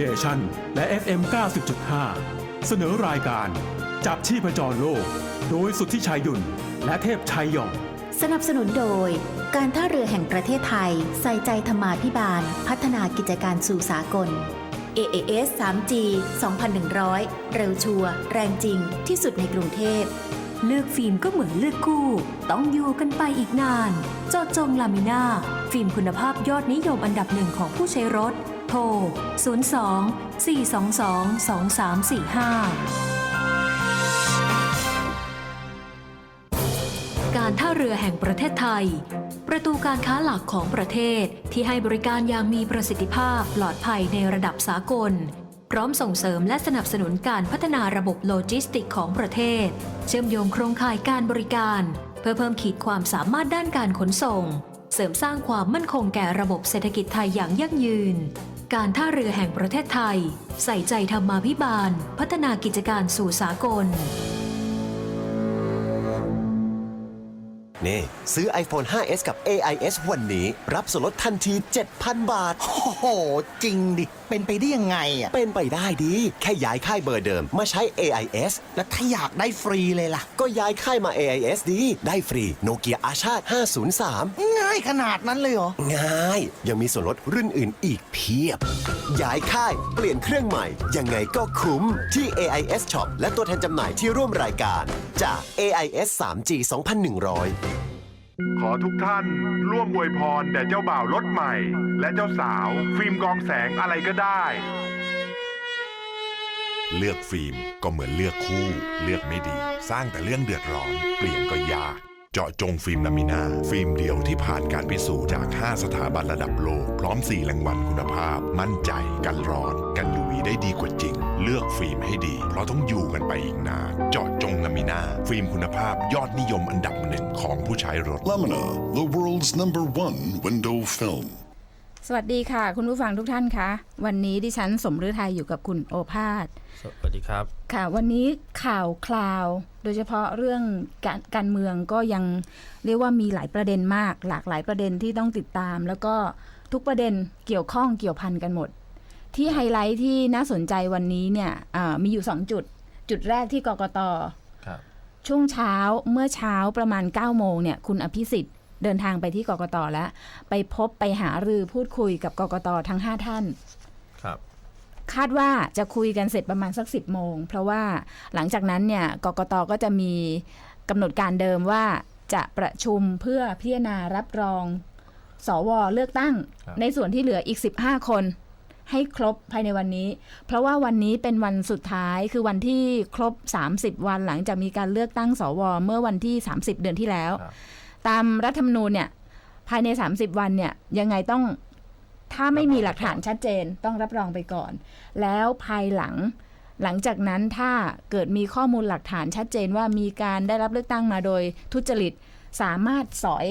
Nation และ FM 90.5 เสนอรายการจับชีพจรโลก โดยสุทธิชัยยุนและเทพชัยหยอง สนับสนุนโดย การท่าเรือแห่งประเทศไทย ใส่ใจธรรมาภิบาล พัฒนากิจการสู่สากล AAS 3G 2100 เร็วชัวร์แรงจริงที่สุดในกรุงเทพเลือกฟิล์มก็เหมือนเลือกคู่ ต้องอยู่กันไปอีกนานจาะจงลามิน่า ฟิล์มคุณภาพยอดนิยมอันดับหนึ่งของผู้ใช้รถ โทร 02 422 2345 การท่าเรือแห่งประเทศไทย ประตูการค้าหลักของประเทศที่ให้บริการอย่างมีประสิทธิภาพปลอดภัยในระดับสากล พร้อมส่งเสริมและสนับสนุนการพัฒนาระบบโลจิสติกของประเทศ เชื่อมโยงโครงข่ายการบริการ เพื่อเพิ่มขีดความสามารถด้านการขนส่งเสริมสร้างความมั่นคงแก่ระบบเศรษฐกิจไทยอย่างยั่งยืน การท่าเรือแห่งประเทศไทย ใส่ใจธรรมาภิบาล พัฒนากิจการสู่สากล นี่ซื้อ iPhone 5s กับ AIS วันนี้ รับส่วนลดทันที 7,000 บาท โอ้โห จริงดิ เป็นไปได้ยังไงอะ เป็นไปได้ดี แค่ย้ายค่ายเบอร์เดิมมาใช้ AIS แล้วถ้าอยากได้ฟรีเลยล่ะ ก็ย้ายค่ายมา AIS ดี ได้ฟรีโนเกียอาชาติ 503 ง่ายขนาดนั้นเลยเหรอ ง่าย ยังมีส่วนลดรุ่นอื่นอีกเพียบ ย้ายค่ายเปลี่ยนเครื่องใหม่ ยังไงก็คุ้มที่ AIS Shop และตัวแทนจำหน่ายที่ร่วมรายการจาก AIS 3G 2100 ขอทุกท่านร่วมอวยพรแด่เจ้าบ่าวรถใหม่ และเจ้าสาว ฟิล์มกองแสงอะไรก็ได้ เลือกฟิล์มก็เหมือนเลือกคู่ เลือกไม่ดี สร้างแต่เรื่องเดือดร้อน เปลี่ยนก็ยาก เจาะจงฟิล์มนามินาฟิล์มเดียวที่ผ่านการพิสูจน์จาก 5 สถาบันระดับโลก พร้อม 4 รางวัลคุณภาพ มั่นใจ กันร้อน กัน UV ได้ดีกว่าจริง เลือกฟิล์มให้ดี เพราะต้องอยู่กันไปอีกนานเจาะจงนามินาฟิล์มคุณภาพยอดนิยมอันดับหนึ่งของผู้ใช้รถ Lamina, the world's number one window film. สวัสดีค่ะ คุณผู้ฟังทุกท่านคะวันนี้ดิฉันสมฤทัยอยู่กับคุณโอภาสสวัสดีครับ ค่ะ วันนี้ข่าวคราว โดยเฉพาะเรื่องการการเมืองก็ยังเรียกว่ามีหลายประเด็นมาก หลากหลายประเด็นที่ต้องติดตาม แล้วก็ทุกประเด็นเกี่ยวข้องเกี่ยวพันกันหมด ที่ไฮไลท์ที่น่าสนใจวันนี้เนี่ยอ่ามีอยู่2จุด จุดแรกที่กกตครับช่วงเช้าเมื่อเช้าประมาณ9โมงเนี่ยคุณอภิสิทธิ์ เดินทางไปที่กกตแล้ว ไปพบไปหารือพูดคุยกับกกตทั้ง 5 ท่าน ครับ คาดว่าจะคุยกันเสร็จประมาณสัก 10 โมง เพราะว่าหลังจากนั้นเนี่ยกกตก็จะมีกำหนดการเดิมว่าจะประชุมเพื่อพิจารณารับรองสวเลือกตั้ง ครับ ในส่วนที่เหลืออีก 15 คน ให้ครบภายในวันนี้ เพราะว่าวันนี้เป็นวันสุดท้ายคือวันที่ครบ 30 วันหลังจากมีการเลือกตั้งสวเมื่อวันที่ 30 เดือนที่แล้ว ครับ ตามรัฐธรรมนูญเนี่ย ภายใน 30 วันเนี่ย ยังไงต้องถ้าไม่มีหลักฐานชัดเจนต้องรับรองไปก่อน แล้วภายหลัง หลังจากนั้นถ้าเกิดมีข้อมูลหลักฐานชัดเจนว่ามีการได้รับเลือกตั้งมาโดยทุจริตสามารถสอย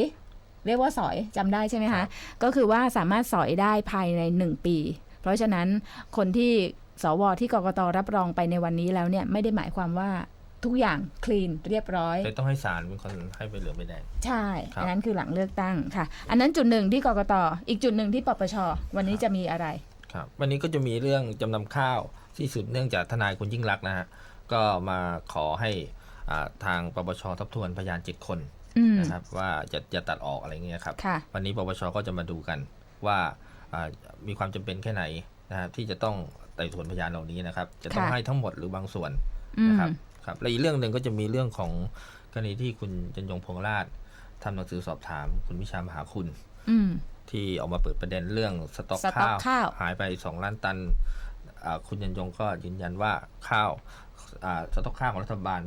เรียกว่าสอยจำได้ใช่ไหมคะ ก็คือว่าสามารถสอยได้ภายในหนึ่งปี เพราะฉะนั้นคนที่สวที่กกตรับรองไปในวันนี้แล้วเนี่ยไม่ได้หมายความว่า ทุกอย่างคลีนเรียบร้อยเลยต้องให้ศาลเป็นคนให้ไปเหลืองไปแดง ใช่ ครับ อันนั้นคือหลังเลือกตั้งค่ะ อันนั้นจุดหนึ่งที่กกตอีกจุดหนึ่งที่ปปช วันนี้จะมีอะไร ครับ วันนี้ก็จะมีเรื่องจำนำข้าวที่สืบเนื่องจากทนายคุณยิ่งรักษณ์นะฮะก็มาขอให้อ่าทางปปชทบทวนพยานเจ็ดคนอืม นะครับว่าจะจะตัดออกอะไรเงี้ยครับ ค่ะ วันนี้ปปชก็จะมาดูกันว่าอ่ามีความจำเป็นแค่ไหนนะครับที่จะต้องไต่สวนพยานเหล่านี้นะครับ จะต้องค่ะ ให้ทั้งหมดหรือบางส่วน อืมนะครับ ครับและอีกเรื่องหนึ่งก็จะมีเรื่องของกรณีที่คุณจันยงพงษ์ราชทำหนังสือสอบถาม คุณวิชามหาคุณอืมที่ออกมาเปิดประเด็นเรื่องสต็อกสต็อกข้าวข้าว หายไป2ล้านตันอ่าคุณยันยงก็ยืนยันว่าข้าวอ่าสต็อกข้าวของรัฐบาล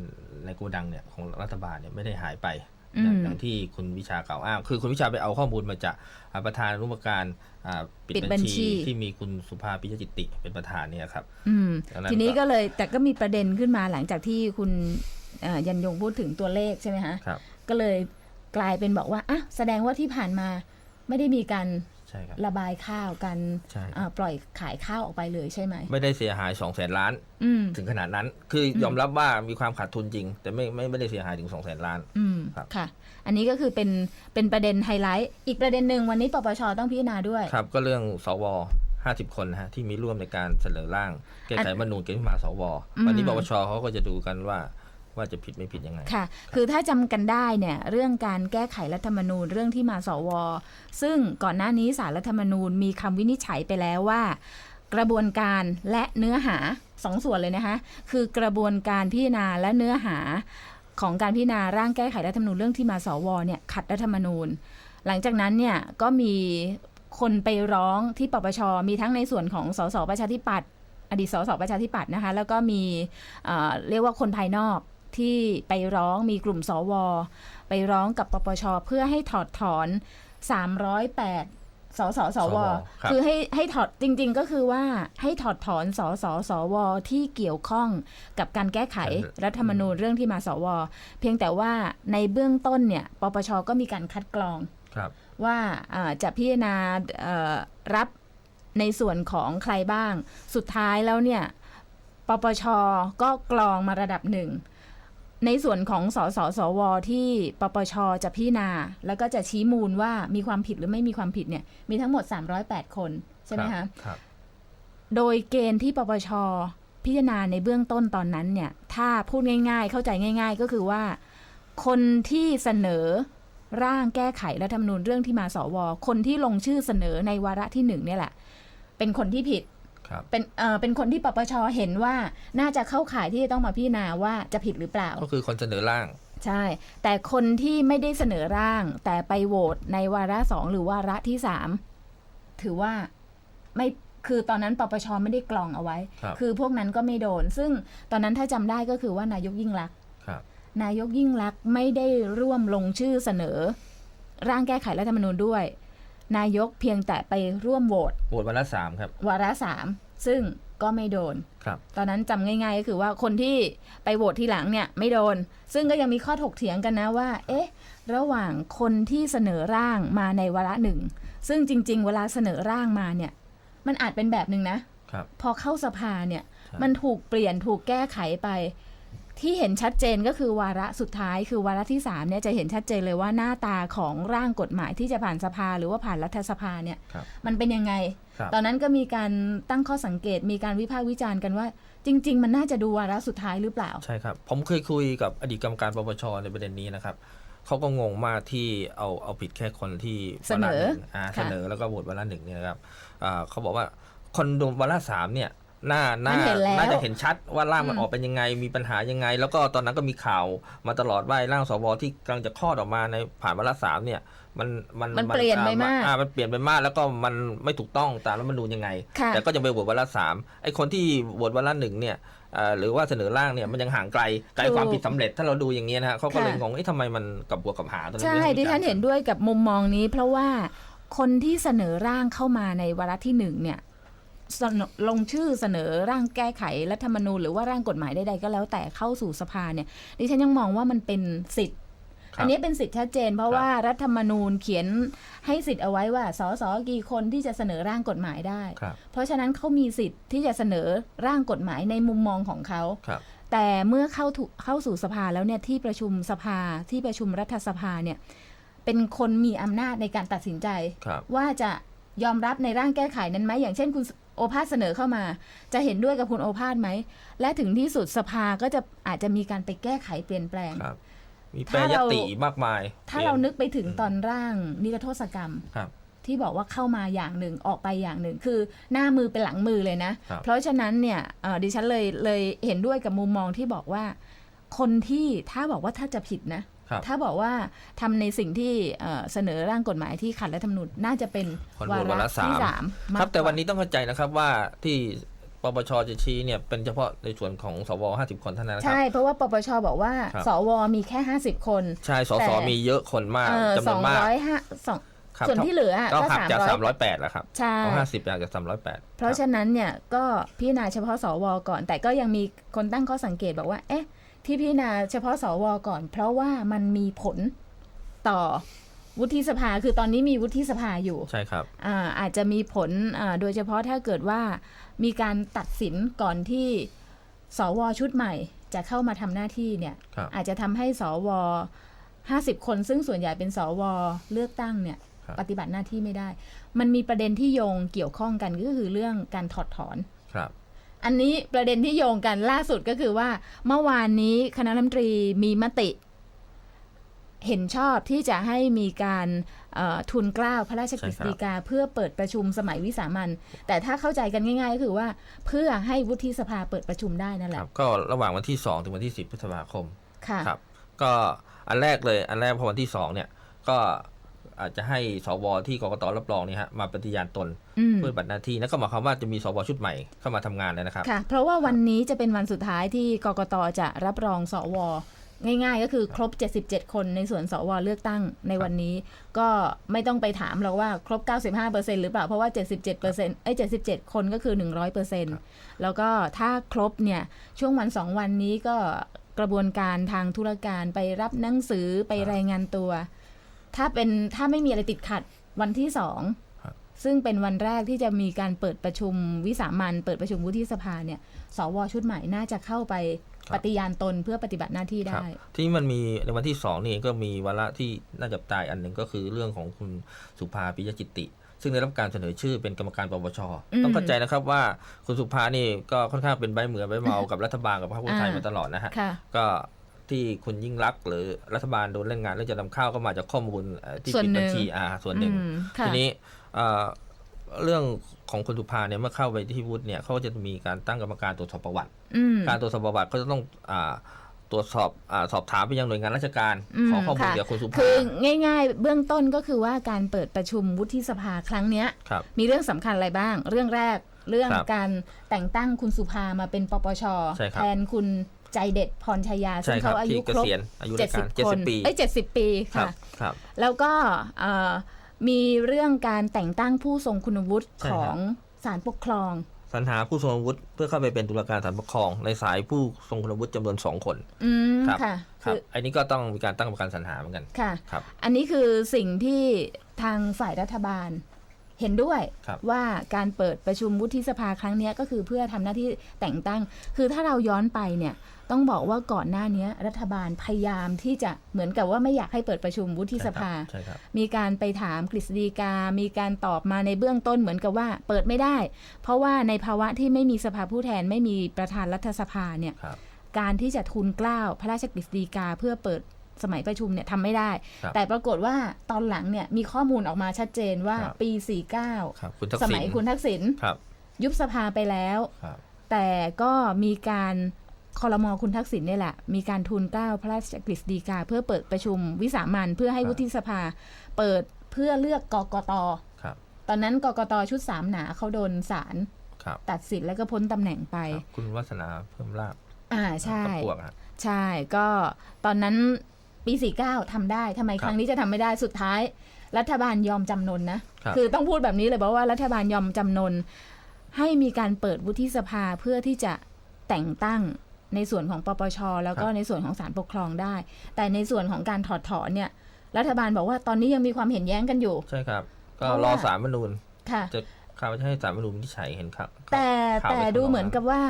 ในโกดังเนี่ยของรัฐบาลเนี่ยไม่ได้หายไป อย่างอย่างที่คุณวิชากล่าวอ้าง คือคุณวิชาไปเอาข้อมูลมาจากอ่าประธานรุมการอ่าปิดปิดบับัญญชีชีที่มีคุณสุภาพิยจิตติเป็นประธานเนี่ยครับอืมดังนั้นทีนี้ก็ก็เลยแต่ก็มีประเด็นขึ้นมาหลังจากที่คุณเอ่อยันยงพูดถึงตัวเลขใช่ไหมฮะครับก็เลยกลายเป็นบอกว่าอะแสดงว่าที่ผ่านมาไม่ได้มีการ ใช่ครับ ระบายข้าวกันใช่อ่าปล่อยขายข้าวออกไปเลยใช่ไหมไม่ได้เสียหาย2องแสนล้าน อืม ถึงขนาดนั้น คืออมยอมรับว่ามีความขาดทุนจริง แต่ไม่ไม่ไม่ได้เสียหายถึง2องแสนล้าน อืมครับ ค่ะ อันนี้ก็คือเป็นเป็นประเด็นไฮไลท์ อีกประเด็นหนึ่งวันนี้ปปชต้องพิจารณาด้วย ครับ ก็เรื่องสว50 คนนะฮะที่มีร่วมในการเสนอร่าง แก้ไขรัฐธรรมนูญเกิดขึ้นมาสว อืม วันนี้ปปชเขาก็จะดูกันว่า ว่าจะผิดไม่ผิดยังไง ค่ะ คือถ้าจำกันได้เนี่ยเรื่องการแก้ไขรัฐธรรมนูญเรื่องที่มาสว ซึ่งก่อนหน้านี้สารรัฐธรรมนูญมีคำวินิจฉัยไปแล้วว่า กระบวนการและเนื้อหาสองส่วนเลยนะคะ คือกระบวนการพิจารณาและเนื้อหาของการพิจารณาร่างแก้ไขรัฐธรรมนูญเรื่องที่มาสวเนี่ยขัดรัฐธรรมนูญ หลังจากนั้นเนี่ยก็มีคนไปร้องที่ปปชมีทั้งในส่วนของสสประชาธิปัตย์อดีตสสประชาธิปัตย์นะคะแล้วก็มีเอ่อเรียกว่าคนภายนอก ที่ไปร้องมีกลุ่มสว ไปร้องกับปปชเพื่อให้ถอดถอน 308สสสวครับคือให้ให้ถอดจริง ๆ ก็คือว่าให้ถอดถอนสสสวที่เกี่ยวข้องกับการแก้ไขรัฐธรรมนูญเรื่องที่มาสว เพียงแต่ว่าในเบื้องต้นเนี่ยปปชก็มีการคัดกรองครับว่าอ่าจะพิจารณาเอ่อรับในส่วนของใครบ้าง สุดท้ายแล้วเนี่ยปปชก็กรองมาระดับหนึ่ง ในส่วนของสสสวที่ปปชจะพิจารณา แล้วก็จะชี้มูลว่ามีความผิดหรือไม่มีความผิดเนี่ย มีทั้งหมด 308 คนใช่ไหมคะครับ โดยเกณฑ์ที่ปปชพิจารณาในเบื้องต้นตอนนั้นเนี่ย ถ้าพูดง่าย ๆ เข้าใจง่าย ๆ ก็คือว่า คนที่เสนอร่างแก้ไขรัฐธรรมนูญเรื่องที่มาสว คนที่ลงชื่อเสนอในวาระที่หนึ่งเนี่ยแหละ เป็นคนที่ผิดครับ เป็นเอ่อเป็นคนที่ปปชเห็นว่าน่าจะเข้าข่ายที่จะต้องมาพิจารณาว่าจะผิดหรือเปล่า ก็คือคนเสนอร่าง ใช่ แต่คนที่ไม่ได้เสนอร่าง แต่ไปโหวตในวาระสองหรือวาระที่สามถือว่าไม่คือตอนนั้นปปชไม่ได้กรองเอาไว้ครับอพวกนั้นก็ไม่โดน ซึ่งตอนนั้นถ้าจำได้ก็คือว่านายกยิ่งลักษณ์ครับนายกยิ่งลักษณ์ไม่ได้ร่วมลงชื่อเสนอ ร่างแก้ไขรัฐธรรมนูญด้วย นายกเพียงแต่ไปร่วมโหวตโหวตวันละสามครับวาระสามซึ่งก็ไม่โดน ครับ ตอนนั้นจำง่ายๆก็คือว่าคนที่ไปโหวตทีหลังเนี่ยไม่โดน ซึ่งก็ยังมีข้อถกเถียงกันนะว่า เอ๊ะ ระหว่างคนที่เสนอร่างมาในวาระหนึ่ง ซึ่งจริง ๆ เวลาเสนอร่างมาเนี่ย มันอาจเป็นแบบหนึ่งนะ ครับ พอเข้าสภาเนี่ยใช่มันถูกเปลี่ยนถูกแก้ไขไป ที่เห็นชัดเจนก็คือวาระสุดท้ายคือวาระที่3เนี่ยจะเห็นชัดเจนเลยว่าหน้าตาของร่างกฎหมายที่จะผ่านสภาหรือว่าผ่านรัฐสภาเนี่ยครับมันเป็นยังไงครับตอนนั้นก็มีการตั้งข้อสังเกตมีการวิพากษ์วิจารณ์กันว่า จริง ๆ มันน่าจะดูวาระสุดท้ายหรือเปล่า ใช่ครับ ผมเคยคุยกับอดีตกรรมการปปชในประเด็นนี้นะครับเขาก็งงมากที่เอาเอาผิดแค่คนที่เสนอวาระหงอ่าค่ะเสนอแล้วก็โหวตวาระหนึ่งเนี่ยนะครับอ่าเขาบอกว่าคนดูวาระสามเนี่ย น่าน่ามันเห็นแล้ว น่าจะเห็นชัดว่าร่างมันอืม ออกเป็นยังไงมีปัญหายังไง แล้วก็ตอนนั้นก็มีข่าวมาตลอดว่าไอ้ร่างสวที่กำลังจะคลอดออกมาในผ่านวาระสามเนี่ย มันมันมันเปลี่ยนไปมากอ่มันเปลี่ยนไปมากแล้วก็มันไม่ถูกต้องตามรัฐธรรมนูญยังไง ค่ะ แต่ก็ยังไปโหวตวาระสามไอ้คนที่โหวตวาระหนึ่งเนี่ยเอ่อหรือว่าเสนอร่างเนี่ยมันยังห่างไกลไกลความผิดสำเร็จ ถ้าเราดูอย่างนี้ยนะฮะเขาก็เลยค่ะ งงเอ๊ะทำไมมันกับหัวกับหาตอนนั้นใช่วิพากษ์ดิฉันวิจารณ์เห็นด้วยกับมุมมองนี้ เพราะว่าคนที่เสนอร่างเข้ามาในวาระที่หนึ่งเนี่ยเสนอ ลงชื่อเสนอร่างแก้ไขรัฐธรรมนูญหรือว่าร่างกฎหมายใดๆก็แล้วแต่เข้าสู่สภาเนี่ยดิฉันยังมองว่ามันเป็นสิทธิ์ครับอันนี้เป็นสิทธิ์ชัดเจน เพราะครับว่ารัฐธรรมนูญเขียนให้สิทธิ์เอาไว้ว่าสสกี่คนที่จะเสนอร่างกฎหมายได้ครับเพราะฉะนั้นเขามีสิทธิ์ที่จะเสนอร่างกฎหมายในมุมมองของเขาครับแต่เมื่อเข้าถูเข้าสู่สภาแล้วเนี่ยที่ประชุมสภาที่ประชุมรัฐสภาเนี่ยเป็นคนมีอำนาจในการตัดสินใจครับว่าจะยอมรับในร่างแก้ไขนั้นไหมอย่างเช่นคุณ โอภาสเสนอเข้ามา จะเห็นด้วยกับคุณโอภาสไหม และถึงที่สุดสภาก็จะอาจจะมีการไปแก้ไขเปลี่ยนแปลงครับมีแปรถ้ายเราติมากมาย ถ้าเรานึกไปถึงตอนร่างนิรโทษกรรมครับที่บอกว่าเข้ามาอย่างหนึ่งออกไปอย่างหนึ่ง คือหน้ามือเป็นหลังมือเลยนะครับเพราะฉะนั้นเนี่ยเอ่อดิฉันเลยเลยเห็นด้วยกับมุมมองที่บอกว่า คนที่ถ้าบอกว่าถ้าจะผิดนะครับ ถ้าบอกว่าทำในสิ่งที่เอ่อเสนอร่างกฎหมายที่ขัดรัฐธรรมนูญน่าจะเป็นคนโหวตวาระสาที่มสามมากครับ แต่กาวันนี้ต้องเข้าใจนะครับว่าที่ปปชจะชี้เนี่ยเป็นเฉพาะในส่วนของสว50 คนเท่านั้นนะครัใช่ เพราะว่าปปชบอกว่าครับสวมีแค่ 50 คน ใช่สแต่สมีเยอะคนมากเออจำนสวอนงมากร้อยห้าสองครับส่วนที่เหลืออะก็ก็หักจาก300 308แล้วครับใช่เอา50จากจาก308เพราะฉะนั้นเนี่ยก็พิจารณาเฉพาะสวก่อน แต่ก็ยังมีคนตั้งข้อสังเกตบอกว่า เอ๊ะ ที่พิจารณาเฉพาะสวก่อน เพราะว่ามันมีผลต่อวุฒิสภาคือตอนนี้มีวุฒิสภาอยู่ใช่ครับอ่าอาจจะมีผลอ่าโดยเฉพาะถ้าเกิดว่ามีการตัดสินก่อนที่สวชุดใหม่ จะเข้ามาทำหน้าที่เนี่ยครับอาจจะทำให้สว50คน ซึ่งส่วนใหญ่เป็นสวเลือกตั้งเนี่ยคครับปฏิบัติหน้าที่ไม่ได้ มันมีประเด็นที่โยงเกี่ยวข้องกันก็คือเรื่องการถอดถอนครับ อันนี้ประเด็นที่โยงกันล่าสุดก็คือว่า เมื่อวานนี้คณะรัฐมนตรีมีมติ เห็นชอบที่จะให้มีการเอ่อทุนเกล้าพระราชกฤษฎีกา เพื่อเปิดประชุมสมัยวิสามันแต่ถ้าเข้าใจกันง่าย ๆ ก็คือว่าเพื่อให้วุฒิสภาเปิดประชุมได้นั่นแหคละรับก็ระหว่างวันที่ 2 ถึงวันที่ 10พฤษภาคมค่ะครับ ก็อันแรกเลยอันแรกพอวันที่2เนี่ยก็ อาจจะให้สวที่กกตรับรองเนี่ยฮะมาปฏิญาณตนอืมเพื่อบัตรหน้าที่แล้วก็หมายความว่าจะมีสวชุดใหม่เข้ามาทำงานเลยนะครับค่ะเพราะว่าวันนี้จะเป็นวันสุดท้ายที่กกตจะรับรองสวง่ายๆ ก็คือครบ 77 คนในส่วนสวเลือกตั้งในวันนี้ ก็ไม่ต้องไปถามเราว่าครบ 95%หรือเปล่า เพราะว่า 77%ไอ้ย77 คนก็คือ 100%แล้วก็ถ้าครบเนี่ย ช่วงวัน 2 วันนี้ก็กระบวนการทางธุรการไปรับหนังสือไปรายงานตัว ถ้าเป็นถ้าไม่มีอะไรติดขัดวันที่สองครับซึ่งเป็นวันแรกที่จะมีการเปิดประชุมวิสามันเปิดประชุมวุฒิสภาเนี่ย สวชุดใหม่น่าจะเข้าไปปฏิญาณตนเพื่อปฏิบัติหน้าที่ครัได้บที่มันมีในวันที่สองนี่เองก็มีวาระที่น่าจับตายอันหนึ่งก็คือเรื่องของคุณสุภาปิยจิตติซึ่งได้รับการเสนอชื่อเป็นกรรมการปปชอืมต้องเข้าใจนะครับว่าคุณสุภานี่ก็ค่อนข้างเป็นใบเหมือนใบเมากับรัฐบาลกับพรรคเพื่อไทยอ่ามมาตลอดนะฮะค่ะก็ ที่คุณยิ่งรักษณ์หรือรัฐบาลโดนเล่นงานเรื่องจะนำเข้าวก็มาจากข้อมูลเอ่อที่ส่วนปิดหนึ่บังญชีอาส่วนหนึ่งอืมค่ะทีนี้เอ่อเรื่องของคุณสุภาเนี่ยเมื่อเข้าไปที่วุฒิเนี่ยเขาก็จะมีการตั้งกรรมการตรวจสอบประวัติอืมการตรวจสอบประวัติก็จะต้องอาตรวจสอบอาสอบถามไปยังหน่วยงานราชการอืมขอข้อมูลค่ะเกี่ยวกับคุณสุภาคือง่ายๆ เบื้องต้นก็คือว่าการเปิดประชุมวุฒิสภาครั้งเนี้ยครับมีเรื่องสำคัญอะไรบ้าง เรื่องแรกเรื่องครับการแต่งตั้งคุณสุภามาเป็นปปชใช่ครับแทนคุณ ใจเด็ดพรชัยยาซึ่ใช่งครัเขาบอายุที่เกครบษียณอายุราชการ70คน70ปีเอ้ยเจ็ดสิบปีครับค่ะครับแล้วก็เอ่อมีเรื่องการแต่งตั้งผู้ทรงคุณวุฒิใช่ขครับองศาลปกครองสรรหาผู้ทรงอาวุธเพื่อเข้าไปเป็นตุลาการศาลปกครอง ในสายผู้ทรงคุณวุฒิจำนวนสองคนอืมครับค่ะครัคืบออันนี้ก็ต้องมีการตั้งกรรมการสรรหาเหมือนกันค่ะครับ อันนี้คือสิ่งที่ทางฝ่ายรัฐบาลเห็นด้วยครับว่าการเปิดประชุมวุฒิสภาครั้งเนี้ยก็คือเพื่อทำหน้าที่แต่งตั้ง คือถ้าเราย้อนไปเนี่ย ต้องบอกว่าก่อนหน้าเนี้ยรัฐบาลพยายามที่จะเหมือนกับว่าไม่อยากให้เปิดประชุมวุฒิสภาใช่ครับมีการไปถามกฤษฎีกา มีการตอบมาในเบื้องต้นเหมือนกับว่าเปิดไม่ได้ เพราะว่าในภาวะที่ไม่มีสภาผู้แทนไม่มีประธานรัฐสภาเนี่ยครับการที่จะทุนเกล้าพระราชกฤษฎีกาเพื่อเปิดสมัยประชุมเนี่ยทำไม่ได้ครับแต่ปรากฏว่าตอนหลังเนี่ยมีข้อมูลออกมาชัดเจนว่าครับปีครับคุณทัก49สษิมัยณคุณทักษิณครับยุบสภาไปแล้วครับแต่ก็มีการ คอรมอคุณทักษิณเนี่ยแหละ มีการทุนเกล้าพระราชกฤษฎีกา เพื่อเปิดประชุมวิสามันเพื่อให้ครับวุฒิสภา เปิดเพื่อเลือกกกตครับตอนนั้นกกตชุดสามหนาเขาโดนศาลครับตัดสิทธิ์แล้วก็พ้นตำแหน่งไปครับคุณวัฒนาเพิ่มลาบอ่าใช่กับพวกฮะใช่ก็ตอนนั้นปี49ทำได้ทำไมครับครั้งนี้จะทำไม่ได้สุดท้าย รัฐบาลยอมจำนนนะครับอต้องพูดแบบนี้เลยบอกว่ารัฐบาลยอมจำนนให้มีการเปิดวุฒิสภาเพื่อที่จะแต่งตั้ง ในส่วนของปปช แล้วก็ในส่วนของศาลปกครองได้ แต่ในส่วนของการถอดถอนเนี่ยรัฐบาลบอกว่าตอนนี้ยังมีความเห็นแย้งกันอยู่ ใช่ครับ ก็เพราะรอว่าสารมนูญค่ะจะข่าวจะให้สารมนูญวินิจฉัยเห็นครับ แต่ข่าวแต่ไปดูข้างเหมือนกับว่า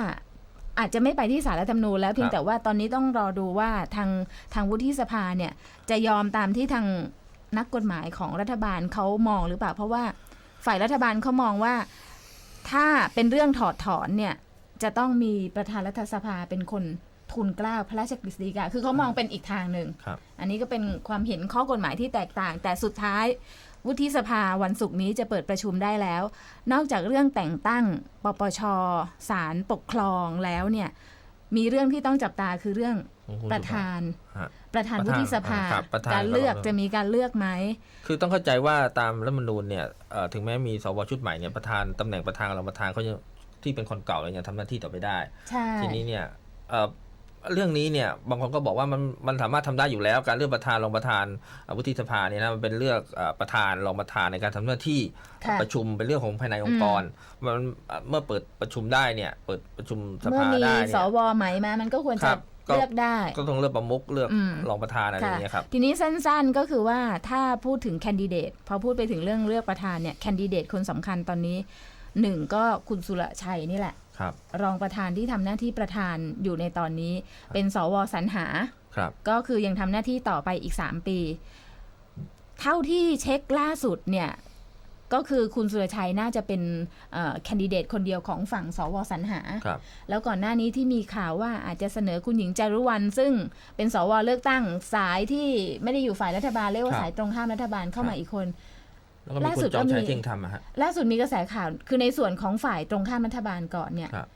อาจจะไม่ไปที่สารรัฐธรรมนูญแล้วเพียคงรับแต่ว่าตอนนี้ต้องรอดูว่าทางทางวุฒิสภาเนี่ย จะยอมตามที่ทางนักกฎหมายของรัฐบาลเขามองหรือเปล่า เพราะว่าฝ่ายรัฐบาลเขามองว่า ถ้าเป็นเรื่องถอดถอนเนี่ย จะต้องมีประธานรัฐสภาเป็นคนทุนเกล้าพระราชกฤษฎีกา คือเขามองเป็นอีกทางหนึ่งครับอันนี้ก็เป็นความเห็นข้อกฎหมายที่แตกต่าง แต่สุดท้ายวุฒิสภาวันศุกร์นี้จะเปิดประชุมได้แล้ว นอกจากเรื่องแต่งตั้งปปชศาลปกครองแล้วเนี่ยมีเรื่องที่ต้องจับตาคือเรื่องของคุณประธานฮะประธาน ประธานวุฒิสภาครับประธานการเลือกก็จะมีการเลือกไหมคือต้องเข้าใจว่าตามรัฐธรรมนูญเนี่ยเอ่อถึงแม้มีสวชุดใหม่เนี่ยประธานตำแหน่งประธานกับรองประธานเขายัง ที่เป็นคนเก่าเลยยังทำหน้าที่ต่อไปได้ใช่ทีนี้เนี่ยเอ่อเรื่องนี้เนี่ยบางคนก็บอกว่ามันมันสามารถทำได้อยู่แล้ว การเลือกประธานรองประธานเอ่อวุฒิสภาเนี่ยนะมันเป็นเลือกเอ่อประธานรองประธานในการทำหน้าที่ค่ะประชุมเป็นเรื่องของภายในองค์กรมันเอ่อเมื่อเปิดประชุมได้เนี่ยเปิดประชุมสเมื่อภามีได้สเนี่ยวใหม่มามันก็ควรคจะรับก็เลือกได้ก็ต้องเลือกประมุขเลือกอืมรองประธานอะไรอย่างเงี้ยครับ ทีนี้สั้นๆก็คือว่าถ้าพูดถึงแคนดิเดตพอพูดไปถึงเรื่องเลือกประธานเนี่ยแคนดิเดตคนสำคัญตอนนี้ หนึ่งก็คุณสุรชัยนี่แหละครับ รองประธานที่ทำหน้าที่ประธานอยู่ในตอนนี้ เป็นสวสรรหาครับก็คือยังทำหน้าที่ต่อไปอีก3ปี เท่าที่เช็คล่าสุดเนี่ยก็คือคุณสุรชัยน่าจะเป็นแคนดิเดตคนเดียวของฝั่งสวสรรหาครับแล้วก่อนหน้านี้ที่มีข่าวว่าอาจจะเสนอคุณหญิงจารุวรรณซึ่งเป็นสวเลือกตั้งสายที่ไม่ได้อยู่ฝ่ายรัฐบาลเรียกว่าครับสายตรงข้ามรัฐบาลเข้าครัมาบอีกคน แล้วก็มีล่าคุสุณดจอมก็มีชัยเที่ยงธรรมอะฮะล่าสุดมีกระแสข่าวคือในส่วนของฝ่ายตรงข้ามรัฐบาลก่อนเนี่ย ครับ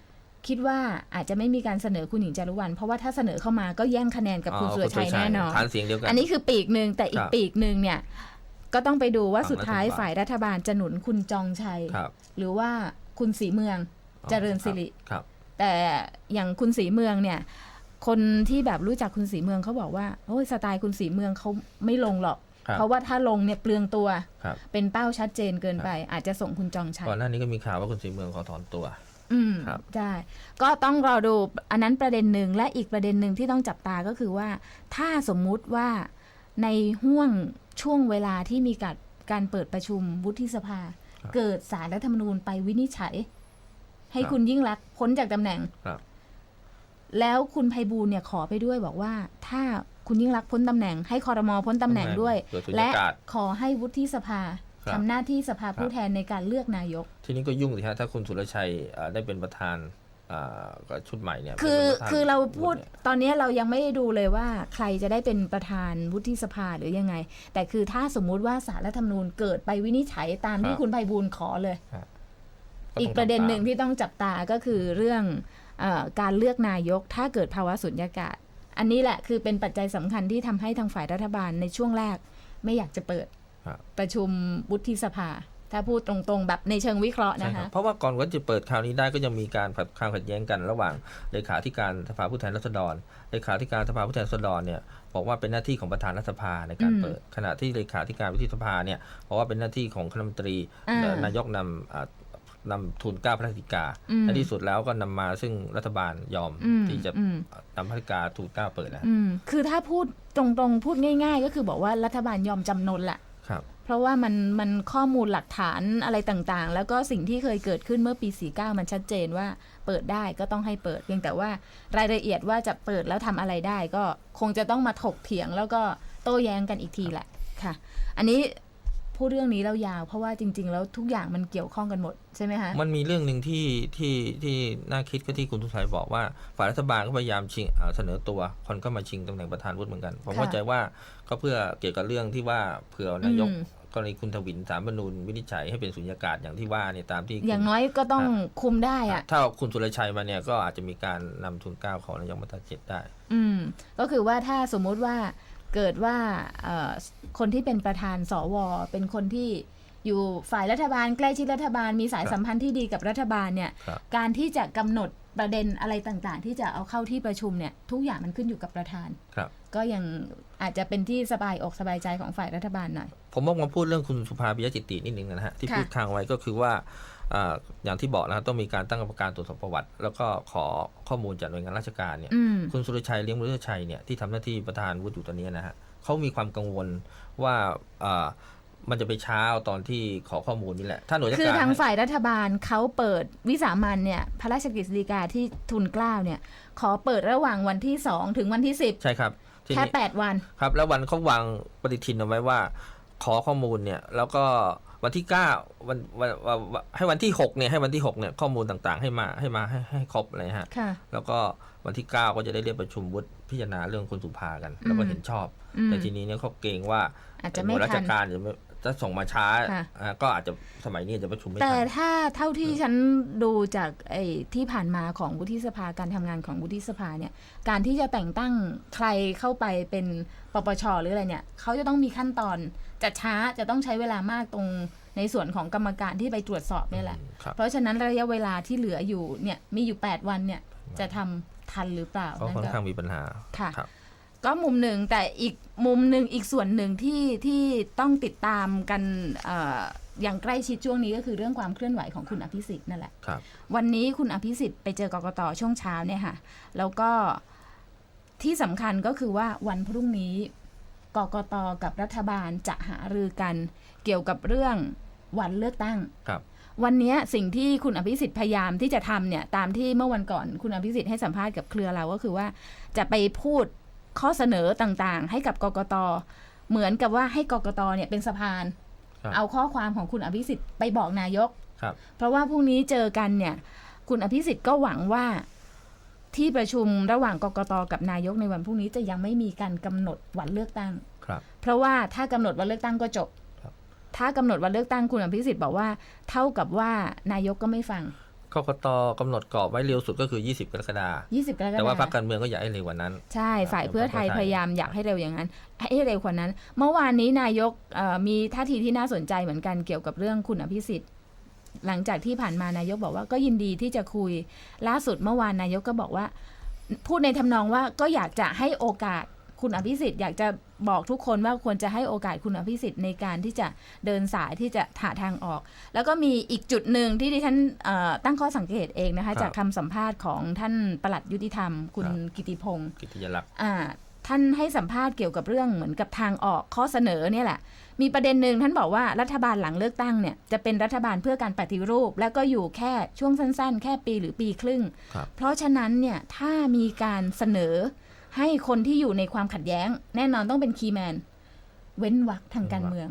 คิดว่าอาจจะไม่มีการเสนอคุณหญิงจารุวรรณเพราะว่าถ้าเสนอเข้ามาก็แย่งคะแนนกับคุณสุรชัยแน่นอน ฐานเสียงเดียวกัน อันนี้คือปีกหนึ่งแต่อีคกรับปีกหนึ่งเนี่ย ก็ต้องไปดูว่าฝั่งสุดท้ายรัฐบาล ฝ่ายรัฐบาลจะหนุนคุณจองชัย ครับหรือว่าคุณสีเมืองเจริญสิริ ครับ แต่อย่างคุณสีเมืองเนี่ย คนที่แบบรู้จักคุณสีเมืองเขาบอกว่าโอ้ยสไตล์คุณสีเมืองเขาไม่ลงหรอกครับ เพราะว่าถ้าลงเนี่ยเปลืองตัวครับเป็นเป้าชัดเจนเกินไป อาจจะส่งคุณจองชัยก่อนหน้านี้ก็มีข่าวว่าคุณสีเมืองขอถอนตัว อืมครับใช่ก็ต้องรอดูอันนั้นประเด็นหนึ่งและอีกประเด็นหนึ่งที่ต้องจับตาก็คือว่า ถ้าสมมุติว่าในห่วงช่วงเวลาที่มีการการเปิดประชุมวุฒิสภา เกิดสารรัฐธรรมนูญไปวินิจฉัย ให้ครับคุณยิ่งรักษณ์พ้นจากตำแหน่งครับแล้วคุณไพบูลย์เนี่ยขอไปด้วยบอกว่าถ้า คุณยิ่งรักษณ์พ้นตำแหน่ง ให้คอรมอพ้นตำแหน่งด้วย เกิดสุญและญากาศ ขอให้วุฒิสภาครับ ทำหน้าที่สภาผู้ครับแทนในการเลือกนายก ทีนี้ก็ยุ่งสิฮะถ้าคุณสุรชัยเอ่อได้เป็นประธานอ่าก็ชุดใหม่เนี่ยคือเป็นประธนคือเราพูดเนี่ยตอนนี้เรายังไม่ได้ดูเลยว่าใครจะได้เป็นประธานวุฒิสภาหรือยังไง แต่คือถ้าสมมุติว่าสารรัฐธรรมนูญเกิดไปวินิจฉัยตามที่คุณไพบูลย์ขอเลย ก็อีต้กงประเด็นทำตามหนึ่งที่ต้องจับตาก็คือเรื่องเออการเลือกนายกถ้าเกิดภาวะสุญญากาศ อันนี้แหละคือเป็นปัจจัยสำคัญที่ทำให้ทางฝ่ายรัฐบาลในช่วงแรกไม่อยากจะเปิดครับประชุมวุฒิสภา ถ้าพูดตรงๆ แบบในเชิงวิเคราะห์ใช่นะครัคะบเพราะว่าก่อนว่าจะเปิดคราวนี้ได้ก็ยังมีการผัดความขัดแย้งกันระหว่างเลขาธิการสภาผู้แทนราษฎรเลขาธิการสภาผู้แทนราษฎรเนี่ยบอกว่าเป็นหน้าที่ของประธานรัฐสภาในการอืมเปิด ขณะที่เลขาธิการวุฒิสภาเนี่ยบอกว่าเป็นหน้าที่ของคณะรัฐมนตรีอ่านายกนำอ่า นำทุนเกล้าพระราชกิจกาอืมในที่สุดแล้วก็นำมาซึ่งรัฐบาลยอมอืมที่จะอืมนำพระราชกิจกาทุนเกล้าเปิดนะอืมคือถ้าพูดตรงๆพูดง่าย ๆ ก็คือบอกว่ารัฐบาลยอมจำนนแหละครับเพราะว่ามันมันข้อมูลหลักฐานอะไรต่างๆ แล้วก็สิ่งที่เคยเกิดขึ้นเมื่อปี 49 มันชัดเจนว่าเปิดได้ก็ต้องให้เปิด เพียงแต่ว่ารายละเอียดว่าจะเปิดแล้วทำอะไรได้ ก็คงจะต้องมาถกเถียงแล้วก็โต้แย้งกันอีกทีแหละค่ะ อันนี้ พูดเรื่องนี้แล้วยาว เพราะว่าจริง ๆ แล้วทุกอย่างมันเกี่ยวข้องกันหมดใช่ไหมคะมันมีเรื่องหนึ่งที่ที่ที่น่าคิดก็ที่คุณทุชัยบอกว่าฝ่ายรัฐบาลก็พยายามชิงอ่าเสนอตัวคนก็มาชิงตำแหน่งประธานวุฒิเหมือนกันผมค่ะเข้าใจว่าก็เพื่อเกี่ยวกับเรื่องที่ว่าเผื่อนายกอืมกรณีคุณทวินสารบรรนูนวินิจฉัยให้เป็นสุญญากาศอย่างที่ว่าเนี่ยตามที่คุณอย่างน้อยก็ต้องคุมได้อะถ้าคุณสุรชัยมาเนี่ยก็อาจจะมีการนำทุนเกล้าของนายกมาตราเจ็ดได้ อืมก็คือว่าถ้าสมมุติว่า เกิดว่าเอ่อคนที่เป็นประธานสว เป็นคนที่อยู่ฝ่ายรัฐบาลใกล้ชิดรัฐบาลมีสายครับสัมพันธ์ที่ดีกับรัฐบาลเนี่ยครับการที่จะกำหนดประเด็นอะไรต่างๆ ที่จะเอาเข้าที่ประชุมเนี่ยทุกอย่างมันขึ้นอยู่กับประธานครับก็ยังอาจจะเป็นที่สบายอกสบายใจของฝ่ายรัฐบาลหน่อยผมว่ามาพูดเรื่องคุณสุภาปิยจิตตินิดนึงนะฮะที่ค่ะพูดค้างไว้ก็คือว่า อ่าอย่างที่บอกนะครับต้องมีการตั้งกรรมการตรวจสอบประวัติ แล้วก็ขอข้อมูลจากหน่วยงานราชการเนี่ยอืมคุณสุรชัยเลี้ยงบุญชัยเนี่ยที่ทำหน้าที่ประธานวุฒิอยู่ตอนนี้นะฮะเขามีความกังวลว่าอ่ามันจะไปช้าเอาตอนที่ขอข้อมูลนี่แหละ ถ้าหน่วยราชคือการทางฝ่ายรัฐบาลเขาเปิดวิสามันเนี่ยพระราชกฤษฎีกาที่ทุนเกล้าเนี่ย ขอเปิดระหว่างวันที่2ถึงวันที่ใช่ครับที10แค่นี้8วันครับ แล้ววันเขาวางปฏิทินเอาไว้ว่า ขอข้อมูลเนี่ย แล้วก็ วันที่9วันวันวันวันให้วันที่6เนี่ยให้วันที่6เนี่ยข้อมูลต่างๆ ให้มาให้มาให้ให้ครบเลยฮะค่ะแล้วก็วันที่9ก็จะได้เรียกประชุมวุฒิพิจารณาเรื่องคุณสุภากัน แล้วก็เห็นชอบอืมแต่ทีนี้เนี่ยเขาเกรงว่าอาจจะไม่หน่วยราทัชนการจะไม่จะส่งมาช้าค่ะอ่าก็อาจจะสมัยนี้จะประชุมไม่แต่ทันถ้าเท่าที่ฉันดูจากไอ้ที่ผ่านมาของวุฒิสภาการทำงานของวุฒิสภาเนี่ย การที่จะแต่งตั้งใครเข้าไปเป็นปปชหรืออะไรเนี่ยเขาจะต้องมีขั้นตอน จะช้าจะต้องใช้เวลามากตรงในส่วนของกรรมการที่ไปตรวจสอบเนี่ยแหละ ครับ เพราะฉะนั้นระยะเวลาที่เหลืออยู่เนี่ยมีอยู่ 8 วันเนี่ยจะทำทันหรือเปล่าก็นั่นค่อนก็ ข้างมีปัญหาค่ะครับ ก็มุมหนึ่งแต่อีกมุมหนึ่งอีกส่วนหนึ่งที่ที่ต้องติดตามกันเอออย่างใกล้ชิดช่วงนี้ก็คือเรื่องความเคลื่อนไหวของคุณอภิสิทธิ์นั่นแหละ ครับ วันนี้คุณอภิสิทธิ์ไปเจอกกตช่วงเช้าเนี่ยค่ะ แล้วก็ที่สำคัญก็คือว่าวันพรุ่งนี้ กกตกับรัฐบาลจะหารือกันเกี่ยวกับเรื่องวันเลือกตั้งครับวันนี้สิ่งที่คุณอภิสิทธิ์พยายามที่จะทำเนี่ยตามที่เมื่อวันก่อนคุณอภิสิทธิ์ให้สัมภาษณ์กับเครือเราก็คือว่า จะไปพูดข้อเสนอต่างๆ ให้กับกกตเหมือนกับว่าให้กกตเนี่ยเป็นสะพานครับเอาข้อความของคุณอภิสิทธิ์ไปบอกนายกครับเพราะว่าพรุ่งนี้เจอกันเนี่ย คุณอภิสิทธิ์ก็หวังว่า ที่ประชุมระหว่างกกตกับนายกในวันพรุ่งนี้จะยังไม่มีการกำหนดวันเลือกตั้ง ครับ เพราะว่าถ้ากำหนดวันเลือกตั้งก็จบครับถ้ากำหนดวันเลือกตั้งคุณอภิสิทธิ์บอกว่า เท่ากับว่านายกก็ไม่ฟังกกตกำหนดกรอบไว้เร็วสุดก็คือ 20 กรกฎาคม20 กรกฎาคม แต่ว่าพรรคการเมืองก็อยากให้เร็วกว่านั้น ใช่ ฝ่ายครับเพื่อไทยเพื่อไทยพยายามอยากให้เร็วอย่างนั้น ให้เร็วกว่านั้น เมื่อวานนี้นายกเอ่อมีท่าทีที่น่าสนใจเหมือนกันเกี่ยวกับเรื่องคุณอภิสิทธิ์ หลังจากที่ผ่านมานายกบอกว่าก็ยินดีที่จะคุยล่าสุดเมื่อวานนายกก็บอกว่า พูดในทำนองว่าก็อยากจะให้โอกาสคุณอภิสิทธิ์อยากจะบอกทุกคนว่าควรจะให้โอกาสคุณอภิสิทธิ์ในการที่จะเดินสายที่จะหาทางออก แล้วก็มีอีกจุดหนึ่งที่ดิฉันเอ่อตั้งข้อสังเกตเองนะครัคะบจากคำสัมภาษณ์ของท่านปลัดยุติธรรม คุณครับกิติพงศ์กิติยลักษณ์อ่า ท่านให้สัมภาษณ์เกี่ยวกับเรื่องเหมือนกับทางออกข้อเสนอเนี่ยแหละ มีประเด็นหนึ่งท่านบอกว่ารัฐบาลหลังเลือกตั้งเนี่ยจะเป็นรัฐบาลเพื่อการปฏิรูป แล้วก็อยู่แค่ช่วงสั้นๆ แค่ปีหรือปีครึ่งครับเพราะฉะนั้นเนี่ยถ้ามีการเสนอให้คนที่อยู่ในความขัดแย้ง แน่นอนต้องเป็นคีย์แมน เว้นวรรคทางการเมือง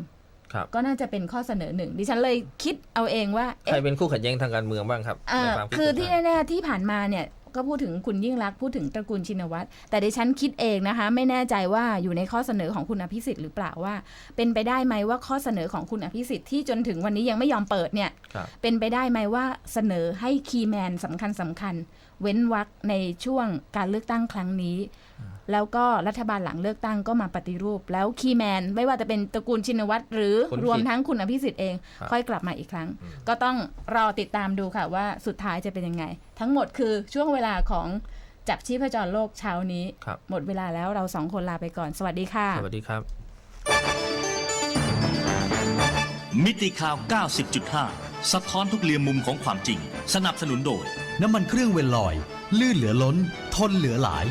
ครับก็น่าจะเป็นข้อเสนอหนึ่งดิฉันเลยคิดเอาเองว่าใครเอ๊ะเป็นคู่ขัดแย้งทางการเมืองบ้างครับอ่าในวามดคือณที่ท่านแน่ๆที่ผ่านมาเนี่ย ก็พูดถึงคุณยิ่งรักษณ์พูดถึงตระกูลชินวัตรแต่ดิฉันคิดเองนะคะ ไม่แน่ใจว่าอยู่ในข้อเสนอของคุณอภิสิทธิ์หรือเปล่าว่า เป็นไปได้ไหมว่าข้อเสนอของคุณอภิสิทธิ์ที่จนถึงวันนี้ยังไม่ยอมเปิดเนี่ยครับเป็นไปได้ไหมว่าเสนอให้คีย์แมนสำคัญสำคัญ เว้นวรรคในช่วงการเลือกตั้งครั้งนี้ แล้วก็รัฐบาลหลังเลือกตั้งก็มาปฏิรูป แล้วคีย์แมนไม่ว่าจะเป็นตระกูลชินวัตรหรือคุณรวมคิดทั้งคุณอภิสิทธิ์เองครับค่อยกลับมาอีกครั้ง ก็ต้องรอติดตามดูค่ะว่าสุดท้ายจะเป็นยังไง ทั้งหมดคือช่วงเวลาของจับชีพจรโลกเช้านี้ครับหมดเวลาแล้วเราสองคนลาไปก่อน สวัสดีค่ะ สวัสดีครับ มิติข่าว 90.5 สะท้อนทุกเรียมมุมของความจริง สนับสนุนโดย น้ำมันเครื่องเวลลอย ลื่นเหลือล้น ทนเหลือหลาย